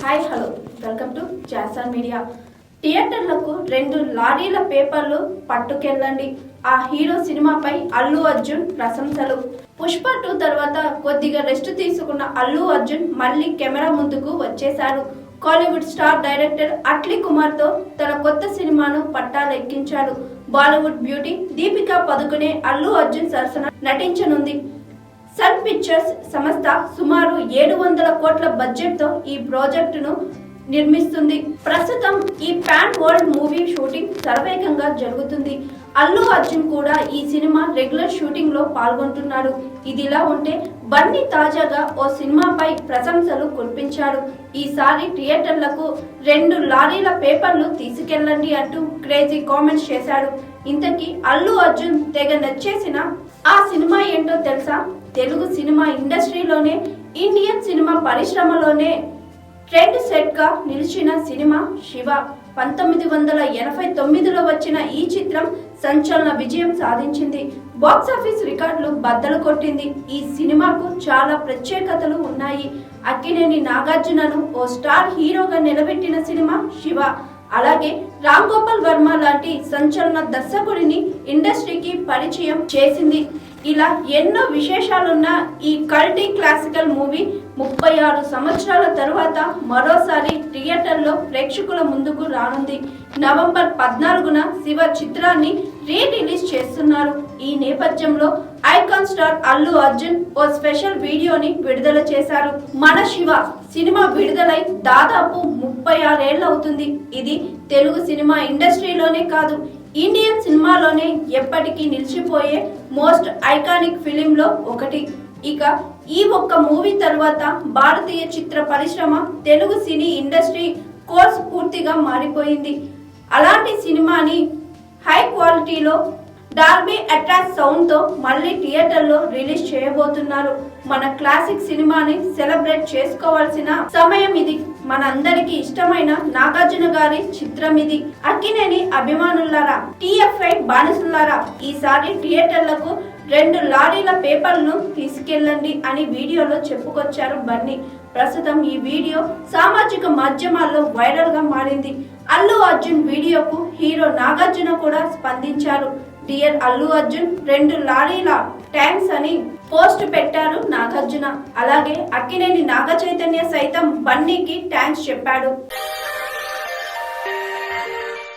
Hi hello. Welcome to Jason media. థియేటర్లకు రెండు లారీల పేపర్లు పట్టుకెళ్ళండి. ఆ హీరో సినిమాపై అల్లు అర్జున్ ప్రశంసలు. పుష్ప టూ తర్వాత కొద్దిగా రెస్ట్ తీసుకున్న అల్లు అర్జున్ మళ్ళీ కెమెరా ముందుకు వచ్చేశారు. కాలీవుడ్ స్టార్ డైరెక్టర్ అట్లీ కుమార్తో తన కొత్త సినిమాను పట్టాలెక్కించాడు. బాలీవుడ్ బ్యూటీ దీపికా పదుకునే అల్లు అర్జున్ సరసన నటించనుంది. సన్ పిక్చర్స్ సంస్థ సుమారు ఏడు వందల కోట్ల బడ్జెట్తో ఈ ప్రాజెక్టును నిర్మిస్తుంది. ప్రస్తుతం ఈ పాన్ వరల్డ్ మూవీ షూటింగ్ శరవేగంగా జరుగుతుంది. అల్లు అర్జున్ కూడా ఈ సినిమా రెగ్యులర్ షూటింగ్లో పాల్గొంటున్నాడు. ఇదిలా ఉంటే బన్నీ తాజాగా ఓ సినిమాపై ప్రశంసలు కురిపించాడు. ఈసారి థియేటర్లకు రెండు లారీల పేపర్లు తీసుకెళ్ళండి అంటూ క్రేజీ కామెంట్స్ చేశాడు. ఇంతకీ అల్లు అర్జున్ తెగ నచ్చేసిన ఆ సినిమా ఏంటో తెలుసా? తెలుగు సినిమా ఇండస్ట్రీలోనే ఇండియన్ సినిమా పరిశ్రమలోనే ట్రెండ్ సెట్గా నిలిచిన సినిమా శివ. పంతొమ్మిది వందల ఎనభై తొమ్మిదిలో వచ్చిన ఈ చిత్రం సంచలన విజయం సాధించింది. బాక్సాఫీస్ రికార్డులు బద్దలు కొట్టింది. ఈ సినిమాకు చాలా ప్రత్యేకతలు ఉన్నాయి. అక్కినేని నాగార్జునను ఓ స్టార్ హీరోగా నిలబెట్టిన సినిమా శివ. అలాగే రామ్ గోపాల్ వర్మ లాంటి సంచలన దర్శకుడిని ఇండస్ట్రీకి పరిచయం చేసింది. ఇలా ఎన్నో విశేషాలున్న ఈ కల్టీ క్లాసికల్ మూవీ ముప్పై ఆరు సంవత్సరాల తరువాత మరోసారి థియేటర్లో ప్రేక్షకుల ముందుకు రానుంది. నవంబర్ పద్నాలుగున శివ చిత్రాన్ని రీ రిలీజ్ చేస్తున్నారు. ఈ నేపథ్యంలో ఐకాన్ స్టార్ అల్లు అర్జున్ ఓ స్పెషల్ వీడియోని విడుదల చేశారు. మన శివ సినిమా విడుదలై దాదాపు ముప్పై ఆరేళ్ళు అవుతుంది ఇది తెలుగు సినిమా ఇండస్ట్రీలోనే కాదు ఇండియన్ సినిమాలోనే ఎప్పటికీ నిలిచిపోయే మోస్ట్ ఐకానిక్ ఫిలింలో ఒకటి. ఇక ఈ ఒక్క మూవీ తర్వాత భారతీయ చిత్ర పరిశ్రమ తెలుగు సినీ ఇండస్ట్రీ కోర్స్ పూర్తిగా మారిపోయింది. అలాంటి సినిమాని హై క్వాలిటీలో డాల్బీ అట్రాక్ట్ సౌండ్తో మళ్ళీ థియేటర్లో రిలీజ్ చేయబోతున్నారు. మన క్లాసిక్ సినిమాని సెలబ్రేట్ చేసుకోవాల్సిన సమయం ఇది. మనందరికీ ఇష్టమైన నాగార్జున గారి చిత్రం ఇది. అక్కినేని అభిమానులారా టిఎఫ్ఐ బానిసులారా ఈసారి థియేటర్లకు రెండు లారీల పేపర్లను తీసుకెళ్ళండి అని వీడియోలో చెప్పుకొచ్చారు బన్నీ. ప్రస్తుతం ఈ వీడియో సామాజిక మాధ్యమాల్లో వైరల్గా మారింది. అల్లు అర్జున్ వీడియోకు హీరో నాగార్జున కూడా స్పందించారు. డియర్ అల్లు అర్జున్ రెండు లారీల ట్యాంక్స్ అని పోస్ట్ పెట్టారు నాగార్జున. అలాగే అక్కినేని నాగ చైతన్య సైతం బన్నీకి ట్యాంక్స్ చెప్పాడు.